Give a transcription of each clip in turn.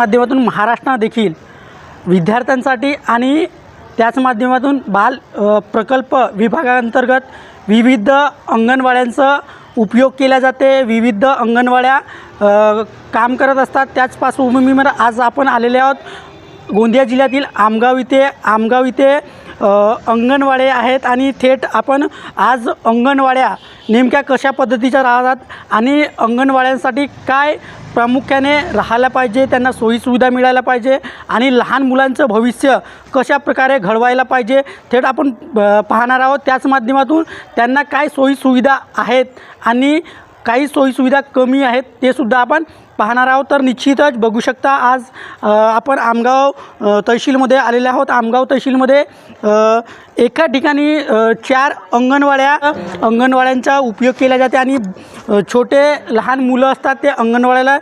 माध्यमातून महाराष्ट्र देखील विद्यार्थ्यांसाठी आणि त्याच माध्यमातून बाल प्रकल्प विभागांतर्गत विविध अंगणवाड्यांचा उपयोग केला जाते. विविध अंगणवाड्या काम करत असतात. त्याच पार्श्वभूमीवर आज आपण आलेले आहोत. गोंदिया जिल्ह्यातील आमगाव इथे आमगाव इथे अंगणवाड्या आहेत आणि थेट आपण आज अंगणवाड्या नेमक्या कशा पद्धतीच्या राहतात आणि अंगणवाड्यांसाठी काय प्रामुख्याने राहायला पाहिजे त्यांना सोयीसुविधा मिळायला पाहिजे आणि लहान मुलांचं भविष्य कशा प्रकारे घडवायला पाहिजे थेट आपण पाहणार आहोत. त्याच माध्यमातून त्यांना काय सोयीसुविधा आहेत आणि काही सोयीसुविधा कमी आहेत ते सुद्धा आपण पाहणार आहोत. तर निश्चितच बघू शकता आज आपण आमगाव तहसीलमध्ये आलेले आहोत. आमगाव तहसीलमध्ये एका ठिकाणी चार अंगणवाड्या अंगणवाड्यांचा उपयोग केला जाते आणि छोटे लहान मुलं असतात ते अंगणवाड्याला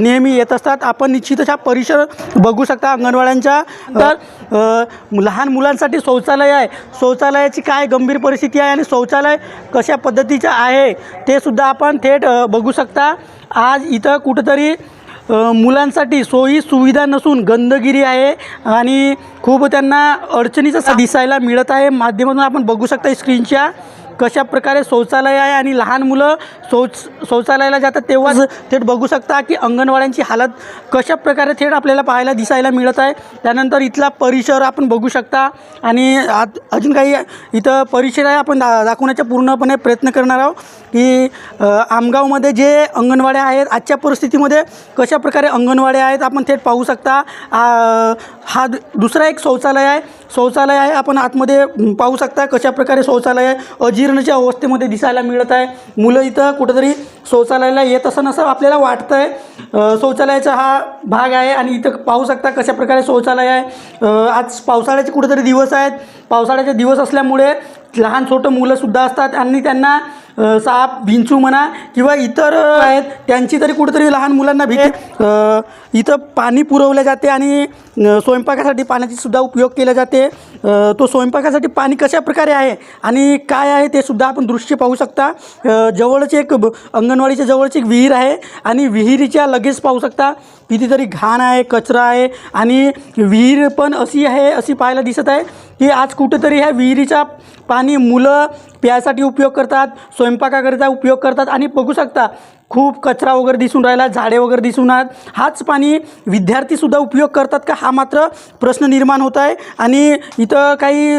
नेहमी येत असतात. आपण निश्चितच हा परिसर बघू शकता अंगणवाड्यांचा. तर लहान मुलांसाठी शौचालय आहे. शौचालयाची काय गंभीर परिस्थिती आहे आणि शौचालय कशा पद्धतीचं आहे ते सुद्धा आपण थेट बघू शकता. आज इथं कुठंतरी मुलांसाठी सोयी सुविधा नसून गंदगिरी आहे आणि खूप त्यांना अडचणीचं दिसायला मिळत आहे. माध्यमातून आपण बघू शकता स्क्रीनच्या कशा प्रकारे शौचालय आहे आणि लहान मुलं शौच शौचालयाला जातात तेव्हाच थेट बघू शकता की अंगणवाड्यांची हालत कशा प्रकारे थेट आपल्याला पाहायला दिसायला मिळत आहे. त्यानंतर इथला परिसर आपण बघू शकता. आणि आत अजून काही इथं परिसर आहे आपण दा दाखवण्याचा पूर्णपणे प्रयत्न करणार आहोत की आमगावमध्ये जे अंगणवाड्या आहेत आजच्या परिस्थितीमध्ये कशा प्रकारे अंगणवाड्या आहेत आपण थेट पाहू शकता. हा दु- दुसरा एक शौचालय आहे. शौचालय आहे. आपण आतमध्ये पाहू शकता कशा प्रकारे शौचालय आहे. अजीर्णच्या अवस्थेमध्ये दिसायला मिळत आहे. मुलं इथं कुठंतरी शौचालयाला येत असं नसं आपल्याला वाटतं आहे शौचालयाचा हा भाग आहे आणि इथं पाहू शकता कशा प्रकारे शौचालय आहे. आज पावसाळ्याचे कुठेतरी दिवस आहेत. पावसाळ्याचे दिवस असल्यामुळे लहान छोटं मुलंसुद्धा असतात आणि त्यांना साप विंचू म्हणा किंवा इतर आहेत त्यांची तरी कुठेतरी लहान मुलांना भीती. इथं पाणी पुरवलं जाते आणि स्वयंपाकासाठी पाण्याची सुद्धा उपयोग केला जाते. तो स्वयंपाकासाठी पाणी कशा प्रकारे आहे आणि काय आहे ते सुद्धा आपण दृश्य पाहू शकता. जवळच एक अंगणवाडीच्या जवळच एक विहीर आहे आणि विहिरीच्या लगेच पाहू शकता. कितीतरी घाण आहे कचरा आहे आणि विहीर पण अशी आहे अशी पाहायला दिसत आहे. की आज कुठेतरी ह्या विहिरीच्या पाणी मुलं प्यायसाठी उपयोग करतात स्वयंपाकाकरिता उपयोग करतात आणि बघू शकता खूप कचरा वगैरे दिसून राहिला झाडे वगैरे दिसून आहेत. हाच पाणी विद्यार्थीसुद्धा उपयोग करतात का? हा मात्र प्रश्न निर्माण होत आहे. आणि इथं काही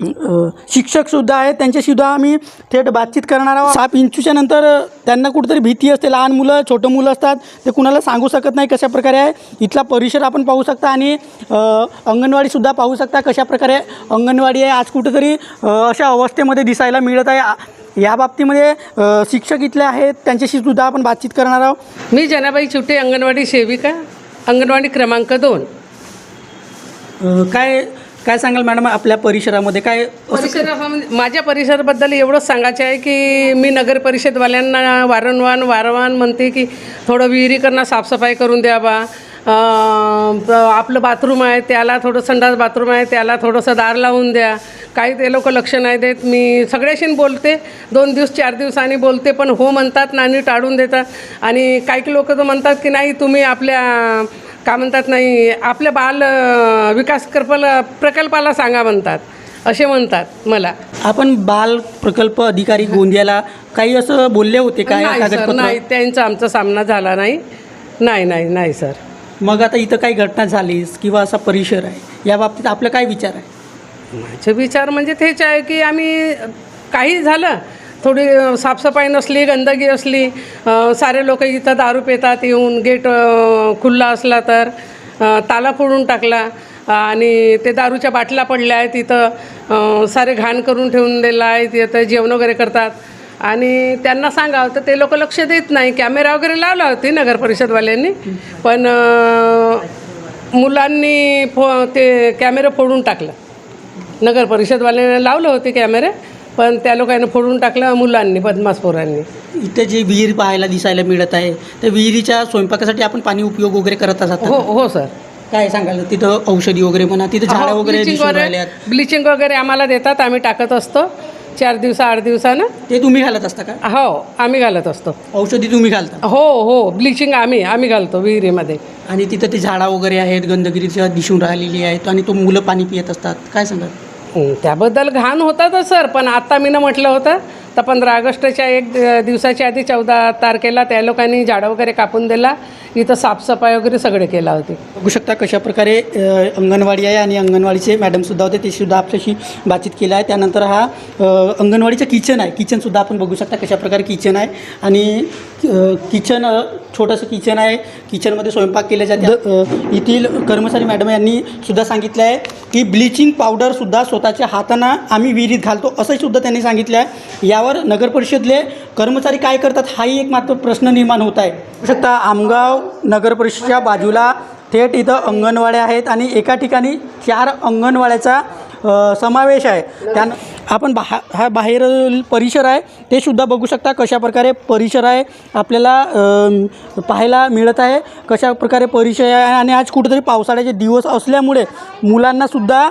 शिक्षकसुद्धा आहेत. त्यांच्याशीसुद्धा आम्ही थेट बातचीत करणार आहोत. साप इंचूच्या नंतर त्यांना कुठेतरी भीती असते. लहान मुलं छोटं मुलं असतात. ते कुणाला सांगू शकत नाही कशा प्रकारे आहे. इथला परिसर आपण पाहू शकता आणि अंगणवाडीसुद्धा पाहू शकता कशा प्रकारे अंगणवाडी आहे. आज कुठेतरी अशा अवस्थेमध्ये दिसायला मिळत आहे. या बाबतीमध्ये शिक्षक इथले आहेत. त्यांच्याशी सुद्धा आपण बातचीत करणार आहोत. मी जनाबाई चुटे अंगणवाडी सेविका अंगणवाडी क्रमांक दोन. काय काय सांगाल मॅडम आपल्या परिसरामध्ये? काय परिसरामध्ये माझ्या परिसराबद्दल एवढंच सांगायचं आहे की मी नगर परिषदवाल्यांना वारंवार वारंवार म्हणते की थोडं विहिरीकरणं साफसफाई करून द्या बा आपलं बाथरूम आहे त्याला थोडं संडास बाथरूम आहे त्याला थोडंसं दार लावून द्या. काही ते लोक लक्ष नाही देत. मी सगळ्याशी बोलते. दोन दिवस चार दिवसांनी बोलते पण हो म्हणतात नाणी टाळून देतात. आणि काही लोक तर म्हणतात की नाही तुम्ही आपल्या काय म्हणतात नाही आपल्या बाल विकास प्रकल्प प्रकल्पाला सांगा म्हणतात असे म्हणतात मला. आपण बाल प्रकल्प अधिकारी गोंदियाला काही असं बोलले होते काय नाही सर कागदपत्र? नाही त्यांचा आमचा सामना झाला नाही. नाही नाही नाही सर. मग आता इथं काही घटना झालीस किंवा असा परिसर आहे या बाबतीत आपलं काय विचार आहे? माझे विचार म्हणजे तेच आहे की आम्ही काही झालं थोडी साफसफाई नसली गंदगी असली सारे लोक इथं दारू पितात येऊन गेट खुल्ला असला तर ताला फोडून टाकला आणि ते दारूच्या बाटल्या पडल्या आहेत तिथं सारे घाण करून ठेवून दिलं आहे तिथं जेवण वगैरे करतात. आणि त्यांना सांगावं तर ते लोक लक्ष देत नाही. कॅमेरा वगैरे लावला होती नगर परिषदवाल्यांनी पण मुलांनी फो ते कॅमेरा फोडून टाकला. नगर परिषदवाल्याने लावलं होते कॅमेरे पण त्या लोकांनी फोडून टाकलं मुलांनी बदमाश पोरांनी. इथे जे विहीर पाहायला दिसायला मिळत आहे त्या विहिरीच्या स्वयंपाकासाठी आपण पाणी उपयोग वगैरे करत असतात हो हो सर. काय सांगाल? तिथं औषधी वगैरे म्हणा तिथं झाडं वगैरे ब्लिचिंग दिसून वगैरे ब्लिचिंग वगैरे आम्हाला देतात आम्ही टाकत असतो. चार दिवसा आठ दिवसानं. ते तुम्ही घालत असता का? हो आम्ही घालत असतो. औषधी तुम्ही घालता? हो हो ब्लिचिंग आम्ही आम्ही घालतो विहिरीमध्ये. आणि तिथं ते झाडा वगैरे आहेत गंदगिरीच्या दिसून राहिलेली आहेत आणि तो मुलं पाणी पित असतात. काय सांगाल? हं, त्याबद्दल घाण होतातच सर पण आत्ता मी म्हटलं होतं तर पंधरा ऑगस्टच्या एक दिवसाच्या आधी चौदा तारखेला त्या लोकांनी झाडं वगैरे कापून दिला. इथं साफसफाई वगैरे सगळे केला होते. बघू शकता कशा प्रकारे अंगणवाडी आहे आणि अंगणवाडीचे मॅडमसुद्धा होते. ते सुद्धा आपल्याशी बातचीत केलं आहे. त्यानंतर हा अंगणवाडीचं किचन आहे. किचनसुद्धा आपण बघू शकता कशा प्रकारे किचन आहे. आणि किचन छोटंसं किचन आहे. किचनमध्ये स्वयंपाक केले जाते. येथील कर्मचारी मॅडम यांनी सुद्धा सांगितलं आहे की ब्लिचिंग पावडरसुद्धा स्वतःच्या हातांना आम्ही विहिरीत घालतो असंही सुद्धा त्यांनी सांगितलं आहे. या त्यावर नगरपरिषदले कर्मचारी काय करतात हाही एक मात्र प्रश्न निर्माण होत आहे. शकता आमगाव नगरपरिषदच्या बाजूला थेट इथं अंगणवाड्या आहेत आणि एका ठिकाणी चार अंगणवाड्याचा समावेश आहे. त्यानं आपण बाहा हा बाहेरील परिसर आहे ते सुद्धा बघू शकता कशा प्रकारे परिसर आहे आपल्याला पाहायला मिळत आहे कशा प्रकारे परिसर आहे आणि आज कुठेतरी पावसाळ्याचे दिवस असल्यामुळे मुलांनासुद्धा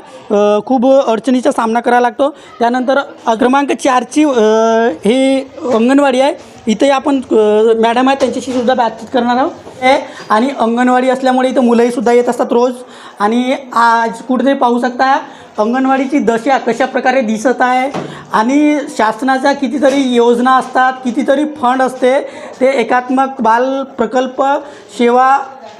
खूप अडचणीचा सामना करावा लागतो. त्यानंतर क्रमांक चारची हे ही अंगणवाडी आहे. इथे आपण मॅडम आहे त्यांच्याशी सुद्धा बातचीत करणार आहोत. आहे आणि अंगणवाडी असल्यामुळे इथं मुलंही सुद्धा येत असतात रोज. आणि आज कुठेतरी पाहू शकता अंगणवाडीची दशा कशा प्रकारे दिसत आहे आणि शासनाच्या कितीतरी योजना असतात कितीतरी फंड असते ते एकात्मक बाल प्रकल्प सेवा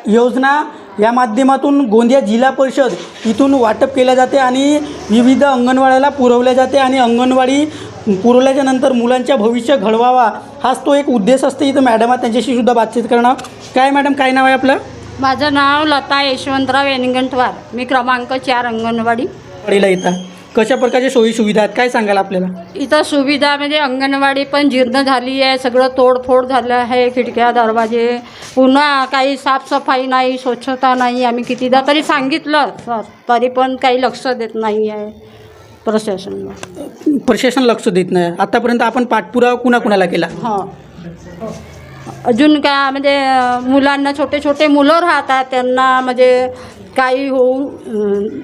योजना या माध्यमातून गोंदिया जिल्हा परिषद इथून वाटप केल्या जाते आणि विविध अंगणवाड्याला पुरवल्या जाते आणि अंगणवाडी पुरवल्याच्या नंतर मुलांच्या भविष्य घडवावा हाच तो एक उद्देश असते. इथं मॅडम आहे त्यांच्याशी सुद्धा बातचीत करणार काय मॅडम काय नाव आहे आपलं? माझं नाव लता यशवंतराव येनिगंठवार मी क्रमांक चार अंगणवाडी. वाडीला येतात कशा प्रकारच्या सोयी सुविधा आहेत? काय सांगाल आपल्याला? इथं सुविधा म्हणजे अंगणवाडी पण जीर्ण झाली आहे सगळं तोडफोड झालं आहे खिडक्या दरवाजे पुन्हा काही साफसफाई नाही स्वच्छता नाही आम्ही कितीदा तरी सांगितलं सर तरी पण काही लक्ष देत नाही आहे प्रशासनाला. प्रशासन लक्ष देत नाही. आतापर्यंत आपण पाठपुरावा कुणाकुणाला केला? हां. अजून काय म्हणजे मुलांना छोटे छोटे मुलं राहतात त्यांना म्हणजे काही होऊ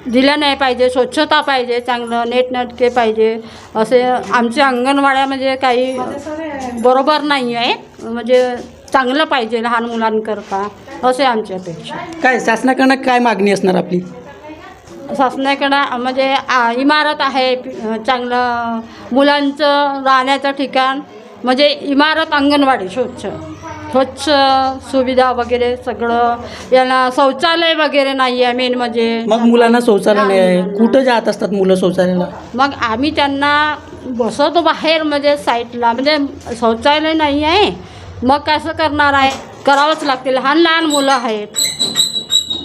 दिलं नाही पाहिजे स्वच्छता पाहिजे चांगलं नेटनटके पाहिजे असे आमच्या अंगणवाड्या म्हणजे काही बरोबर नाही आहे. म्हणजे चांगलं पाहिजे लहान मुलांकरता असे आमची अपेक्षा काय शासनाकडनं काय मागणी असणार आपली? शासनाकडं म्हणजे आ, इमारत आहे चांगलं मुलांचं राहण्याचं ठिकाण म्हणजे इमारत अंगणवाडी स्वच्छ. स्वच्छ सुविधा वगैरे सगळं. याला शौचालय वगैरे नाही आहे मेन म्हणजे. मग मुलांना शौचालय नाही आहे. कुठं जात असतात मुलं शौचालयाला? मग आम्ही त्यांना बसवतो बाहेर म्हणजे साईडला म्हणजे शौचालय नाही आहे. मग कसं करणार आहे? करावंच लागते लहान लहान मुलं आहेत.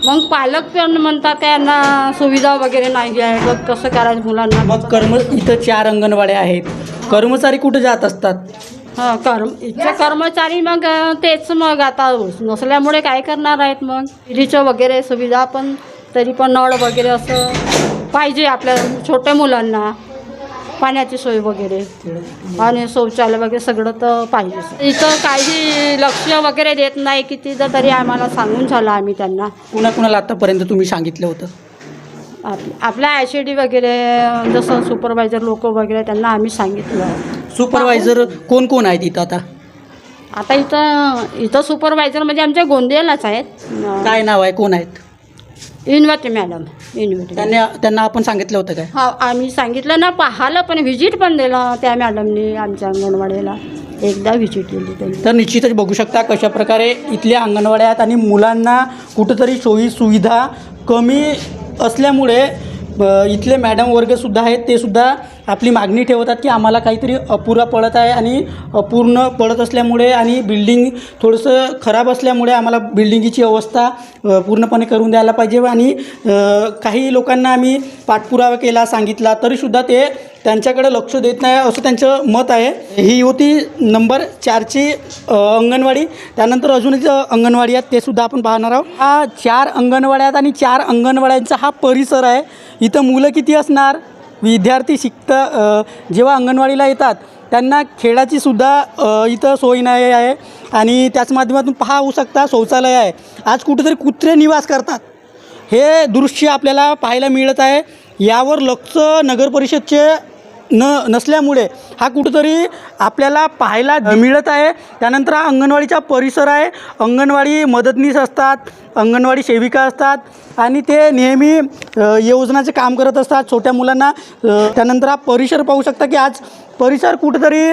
मग पालक पण म्हणतात त्यांना सुविधा वगैरे नाही आहे. मग कसं करायचं मुलांना? मग कर्म इथं चार अंगणवाड्या आहेत. कर्मचारी कुठं जात असतात? हां कर्म इथचे कर्मचारी मग अं, तेच मग आता नसल्यामुळे काय करणार आहेत मग? विहिरीचं वगैरे सुविधा पण तरी पण नळ वगैरे असं पाहिजे आपल्या छोट्या मुलांना. पाण्याची सोय वगैरे. आणि शौचालय वगैरे सगळं तर पाहिजे. इथं काही लक्ष वगैरे देत नाही कितीदा तरी आम्हाला सांगून झालं आम्ही त्यांना. कुणाकुणाला आतापर्यंत तुम्ही सांगितलं होतं? आप आपल्या आय सी डी वगैरे जसं सुपरवायझर लोक वगैरे त्यांना आम्ही सांगितलं. सुपरवायझर कोण कोण आहेत इथं आता? आता इथं इथं सुपरवायझर म्हणजे आमच्या गोंदियालाच आहेत. काय नाव आहे? कोण आहेत? इन्व्हर्टी मॅडम इन्व्हर्टी त्यांना त्यांना आपण सांगितलं होतं काय? हा आम्ही सांगितलं ना पाहिलं पण व्हिजिट पण दिलं त्या मॅडमनी आमच्या अंगणवाडीला. एकदा व्हिजिट केली त्यांनी. तर निश्चितच बघू शकता कशा प्रकारे इथल्या अंगणवाड्या आहेत आणि मुलांना कुठंतरी सोयी सुविधा कमी असल्यामुळे इथले मॅडम वर्गसुद्धा आहेत ते सुद्धा आपली मागणी ठेवतात की आम्हाला काहीतरी अपुरा पडत आहे आणि अपूर्ण पडत असल्यामुळे आणि बिल्डिंग थोडंसं खराब असल्यामुळे आम्हाला बिल्डिंगीची अवस्था पूर्णपणे करून द्यायला पाहिजे आणि काही लोकांना आम्ही पाठपुरावा केला सांगितला तरीसुद्धा ते त्यांच्याकडे लक्ष देत नाही असं त्यांचं मत आहे. ही होती नंबर चारची अंगणवाडी. त्यानंतर अजून एक अंगणवाडी आहेत ते सुद्धा आपण पाहणार आहोत. हा चार अंगणवाड्यात आणि चार अंगणवाड्यांचा हा परिसर आहे. इथं मुलं किती असणार? विद्यार्थी शिकता जेव्हा अंगणवाडीला येतात त्यांना खेळाची सुद्धा इथं सोय नाही आहे आणि त्याच माध्यमातून पाहू शकता शौचालय आहे. आज कुठेतरी कुत्रे निवास करतात. हे दृश्य आपल्याला पाहायला मिळत आहे. यावर लक्ष नगरपरिषदचे न नसल्यामुळे हा कुठंतरी आपल्याला पाहायला मिळत आहे. त्यानंतर हा अंगणवाडीचा परिसर आहे. अंगणवाडी मदतनीस असतात अंगणवाडी सेविका असतात आणि ते नेहमी योजनाचे काम करत असतात छोट्या मुलांना. त्यानंतर हा परिसर पाहू शकता की आज परिसर कुठंतरी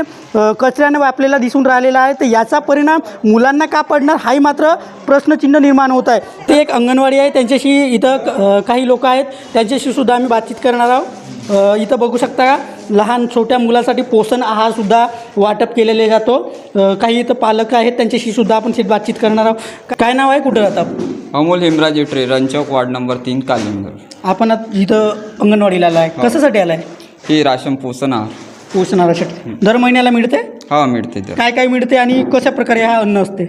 कचऱ्याने व्यापलेला दिसून राहिलेला आहे. तर याचा परिणाम मुलांना का पडणार हाही मात्र प्रश्नचिन्ह निर्माण होत आहे. ते एक अंगणवाडी आहे. त्यांच्याशी इथं क- काही लोक आहेत. त्यांच्याशी सुद्धा आम्ही बातचीत करणार आहोत. इथं बघू शकता का? लहान छोट्या मुलासाठी पोषण आहारसुद्धा वाटप केलेले जातो. काही इथं पालक आहेत त्यांच्याशी सुद्धा आपण शेत बातचीत करणार आहोत. काय नाव आहे कुठं राहतात अमोल हेमराज इटरे रंचौक वार्ड नंबर तीन कालिंगर आपण आत- इथं अंगणवाडीला आला आहे कशासाठी आला आहे हे राशन पोषण आहार. पोषण आहारासाठी दर महिन्याला मिळते? हा मिळते काय काय मिळते आणि कशा प्रकारे हा अन्न असते?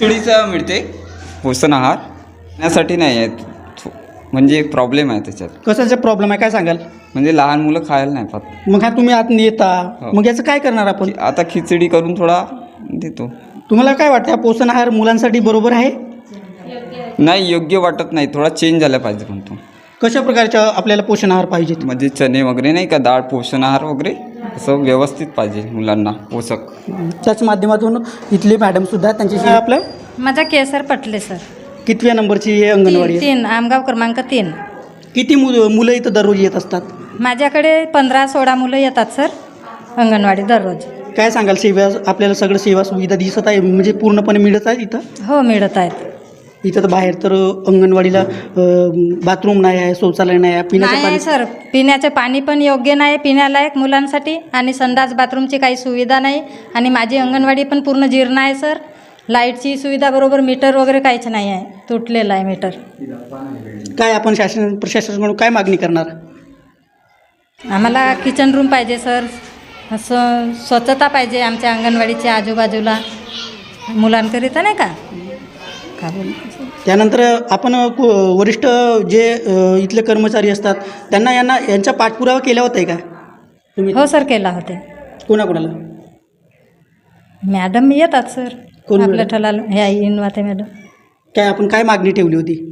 खिचडीचं मिळते. पोषण आहार. यासाठी नाही आहे थो- म्हणजे प्रॉब्लेम आहे त्याच्यात. कशाचा प्रॉब्लेम आहे काय सांगाल? म्हणजे लहान मुलं खायला नाही पाहत मग हा तुम्ही आत येता. हो. मग याचं काय करणार आपण? आता खिचडी करून थोडा देतो. तुम्हाला काय वाटतं हा पोषण आहार मुलांसाठी बरोबर आहे? नाही योग्य वाटत नाही. थोडा चेंज झाला पाहिजे म्हणतो. कशा प्रकारच्या आपल्याला पोषण आहार पाहिजे? म्हणजे चणे वगैरे नाही का डाळ पोषण आहार वगैरे असं व्यवस्थित पाहिजे मुलांना पोषक. त्याच माध्यमातून इथले मॅडमसुद्धा त्यांच्याशी आपलं? माझा केसर पटले सर. कितव्या नंबरची हे अंगणवाडी तीन आहे तीन आमगाव क्रमांक तीन. किती मु मुलं इथं दररोज येत असतात? माझ्याकडे पंधरा सोळा मुलं येतात सर अंगणवाडी दररोज. काय सांगाल सेवा आपल्याला सगळं सेवा सुविधा दिसत आहे म्हणजे पूर्णपणे मिळत आहे इथं? हो मिळत आहेत. इथं तर बाहेर तर अंगणवाडीला बाथरूम नाही आहे शौचालय नाही आहे पिण्याचं नाही आहे पाणी सर. पिण्याचे पाणी पण योग्य नाही पिण्यालायक मुलांसाठी आणि संडास बाथरूमची काही सुविधा नाही आणि माझी अंगणवाडी पण पूर्ण जीर्ण आहे सर. लाईटची सुविधा बरोबर मीटर वगैरे काहीच नाही आहे तुटलेलं आहे मीटर. काय आपण शासन प्रशासनाकडून काय मागणी करणार? आम्हाला किचन रूम पाहिजे सर असं स्वच्छता पाहिजे आमच्या अंगणवाडीच्या आजूबाजूला. मुलांकरिता नाही का? का बोल? त्यानंतर आपण कु- वरिष्ठ जे अ, इथले कर्मचारी असतात त्यांना यांना यांचा पाठपुरावा केला होता का? तुम्ही हो सर केला होते. कोणाकोणाला? मॅडम येतात सर कोण आपल्या मॅडम? ठलाल ह्या इनवाते मॅडम. काय आपण काय मागणी ठेवली होती?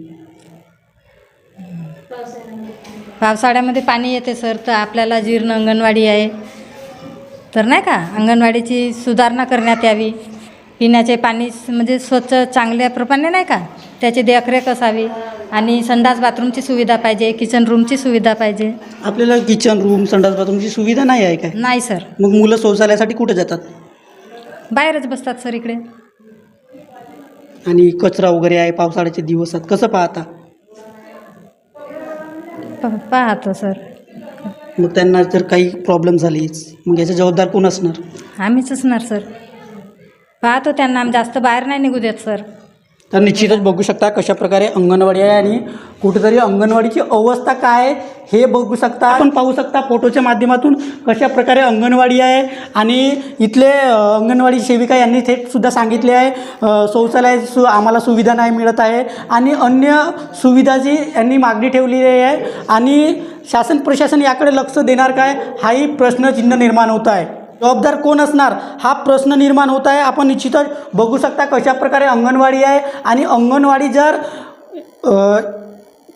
पावसाळ्यामध्ये पाणी येते सर. तर आपल्याला जीर्ण अंगणवाडी आहे. तर नाही का? अंगणवाडीची सुधारणा करण्यात यावी. पिण्याचे पाणी म्हणजे स्वच्छ चांगल्या प्रमाणे नाही का? त्याची देखरेख असावी. आणि संडास बाथरूमची सुविधा पाहिजे किचन रूमची सुविधा पाहिजे. आपल्याला किचन रूम संडास बाथरूमची सुविधा नाही आहे काय? नाही सर. मग मुलं शौचालयासाठी कुठे जातात? बाहेरच बसतात सर इकडे. आणि कचरा वगैरे आहे पावसाळ्याचे दिवस आहेत कसं पाहता? प पाहतो सर. मग त्यांना जर काही प्रॉब्लेम झालेच मग याचा जबाबदार कोण असणार? आम्हीच असणार सर. पाहतो त्यांना आम्ही जास्त बाहेर नाही निघू देत सर. तर निश्चितच बघू शकता कशा प्रकारे अंगणवाडी आहे आणि कुठेतरी अंगणवाडीची अवस्था काय आहे हे बघू शकता. आपण पाहू शकता फोटोच्या माध्यमातून कशा प्रकारे अंगणवाडी आहे आणि इथले अंगणवाडी सेविका यांनी थेटसुद्धा सांगितले आहे शौचालय सु आम्हाला सुविधा नाही मिळत आहे आणि अन्य सुविधाची यांनी मागणी ठेवलेली आहे आणि शासन प्रशासन याकडे लक्ष देणार काय हाही प्रश्नचिन्ह निर्माण होत आहे. जबाबदार कोण असणार? हा प्रश्न निर्माण होत आहे. आपण निश्चितच बघू शकता कशा प्रकारे अंगणवाडी आहे. आणि अंगणवाडी जर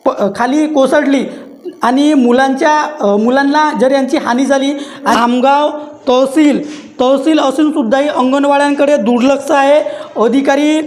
प खाली कोसळली आणि मुलांच्या मुलांना जर यांची हानी झाली आमगाव तहसील तहसील असूनसुद्धाही अंगणवाड्यांकडे दुर्लक्ष आहे. अधिकारी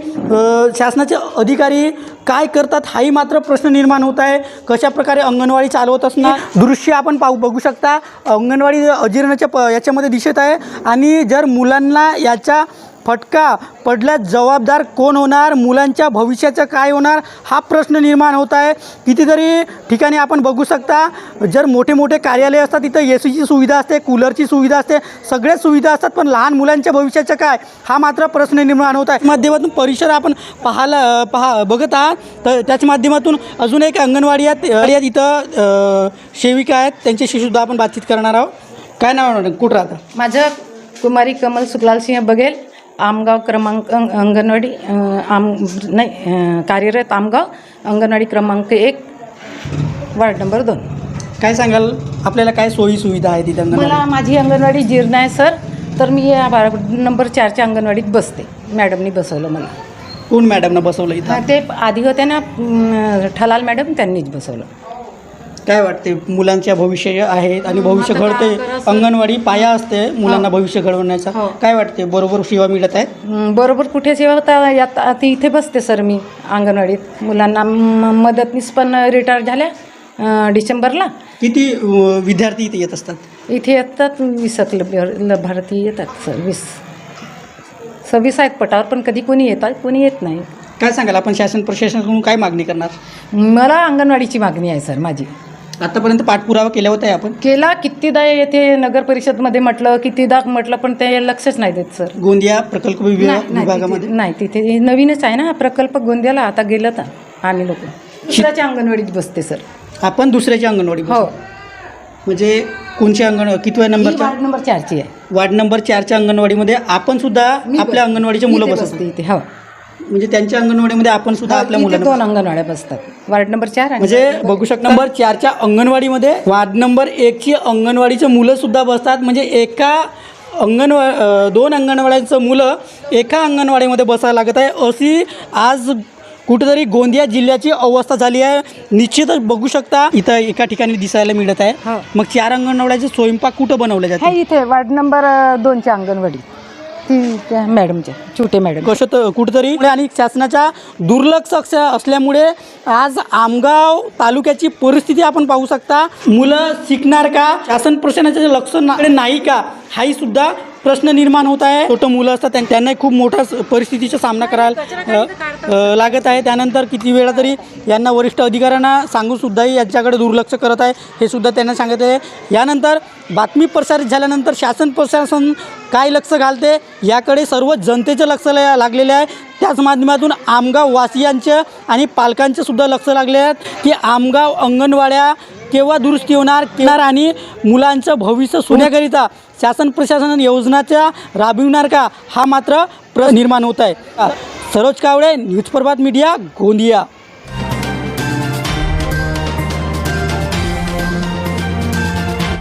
शासनाचे अधिकारी काय करतात हाही मात्र प्रश्न निर्माण होत आहे. कशा प्रकारे अंगणवाडी चालवत असणार? दृश्य आपण पाहू बघू शकता. अंगणवाडी अजीर्णाच्या प याच्यामध्ये दिसत आहे. आणि जर मुलांना याचा फटका पडल्यास जबाबदार कोण होणार? मुलांच्या भविष्याचं काय होणार? हा प्रश्न निर्माण होत आहे. कितीतरी ठिकाणी आपण बघू शकता जर मोठे मोठे कार्यालय असतात तिथं ए सीची सुविधा असते कूलरची सुविधा असते सगळ्याच सुविधा असतात पण लहान मुलांच्या भविष्याचं काय? हा मात्र प्रश्न निर्माण होत आहे. माध्यमातून परिसर आपण पाहायला पहा बघत आहात. तर त्याच्या माध्यमातून अजून एक अंगणवाडी आहे ते- इथं सेविका आहेत. त्यांच्याशी सुद्धा आपण बातचीत करणार आहोत. काय नाव मॅडम? कुठं राहता? माझं कुमारी कमल सुखलालसिंह बघेल. आमगाव क्रमांक अंग- अंगणवाडी आम नाही कार्यरत आमगाव अंगणवाडी क्रमांक एक वार्ड नंबर दोन. काय सांगाल? आपल्याला काय सोयी सुविधा आहे तिथं? मला माझी अंगणवाडी जीर्ण आहे सर. तर मी या वार्ड नंबर चारच्या अंगणवाडीत बसते. मॅडमनी बसवलं मला. कोण मॅडमनं बसवलं इथं? ते आधी होत्या ना ठलाल मॅडम त्यांनीच बसवलं. काय वाटते? मुलांच्या भविष्य आहेत आणि भविष्य घडते अंगणवाडी पाया असते मुलांना भविष्य घडवण्याचा. काय वाटते? बरोबर सेवा मिळत आहेत? हं, बरोबर कुठे सेवा होता यात आता इथे बसते सर मी अंगणवाडीत. मुलांना मदतनीस पण रिटायर झाल्या डिसेंबरला. किती विद्यार्थी इथे येत असतात? इथे येतात वीसात भारतीय येतात सर वीस. सव्वीस आहेत पटावर पण कधी कोणी येतात कोणी येत नाही. काय सांगाल? आपण शासन प्रशासनाकडून काय मागणी करणार? मला अंगणवाडीची मागणी आहे सर माझी. आतापर्यंत पाठपुरावा केला होता आपण? केला. कितीदा येथे नगर परिषदमध्ये म्हटलं कितीदा म्हटलं पण ते लक्षच नाही देत सर. गोंदिया प्रकल्प नाही, विभागामध्ये तिथे- नाही तिथे नवीनच आहे ना हा प्रकल्प गोंदियाला. आता गेलं तर आम्ही लोक. दुसऱ्याच्या अंगणवाडीत बसते सर. आपण दुसऱ्याची अंगणवाडी हो. म्हणजे कोणची अंगण कितव्या ही नंबरच्या? वार्ड नंबर चारची आहे. वार्ड नंबर चारच्या अंगणवाडीमध्ये आपण सुद्धा आपल्या बस- अंगणवाडीचे मुलं इथे बसत बसते इथे हो. म्हणजे त्यांच्या अंगणवाडीमध्ये आपण सुद्धा आपल्या इथे मुलांना दोन अंगणवाड्या बसतात. वार्ड नंबर चार आणि म्हणजे बघू शकता नंबर चारच्या अंगणवाडीमध्ये वार्ड नंबर एकची अंगणवाडीचे मुलं सुद्धा बसतात. म्हणजे एका अंगणवा अ, दोन अंगणवाड्यांचं मुलं एका अंगणवाडीमध्ये बसायला लागत आहे. अशी आज कुठेतरी गोंदिया जिल्ह्याची अवस्था झाली आहे. निश्चितच बघू शकता इथं एका ठिकाणी दिसायला मिळत आहे. हो. मग चार अंगणवाड्याचे स्वयंपाक कुठं बनवले जाते? हे इथे वार्ड नंबर अ, दोनच्या अंगणवाडी ती त्या मॅडमच्या छोटे मॅडम. कसं तर कुठंतरी? आणि शासनाच्या दुर्लक्ष अक्ष- असल्यामुळे आज आमगाव तालुक्याची परिस्थिती आपण पाहू शकता. मुलं शिकणार का? शासन प्रशासनाचे लक्ष ना- नाही का? हाही सुद्धा प्रश्न निर्माण होत आहे. छोटं मुलं असतात त्यां- त्यांनाही खूप मोठ्या स- परिस्थितीचा सामना करायला लागत आहे. त्यानंतर किती वेळा तरी यांना वरिष्ठ अधिकाऱ्यांना सांगून सुद्धाही यांच्याकडे दुर्लक्ष करत आहे. हे सुद्धा त्यांना सांगत आहे. यानंतर बातमी प्रसारित झाल्यानंतर शासन प्रशासन काय लक्ष घालते याकडे सर्व जनतेचं लक्ष ला- लागलेलं आहे. त्याच माध्यमातून आमगाव वासियांचं आणि पालकांचं सुद्धा लक्ष लागले आहेत की आमगाव अंगणवाड्या केव्हा दुरुस्ती होणार केणार आणि मुलांचं भविष्य सुण्याकरिता शासन प्रशासन योजनाच्या राबविणार का? हा मात्र प्र निर्माण होत आहे. Saroj Kawale news Prabhat media Gondia.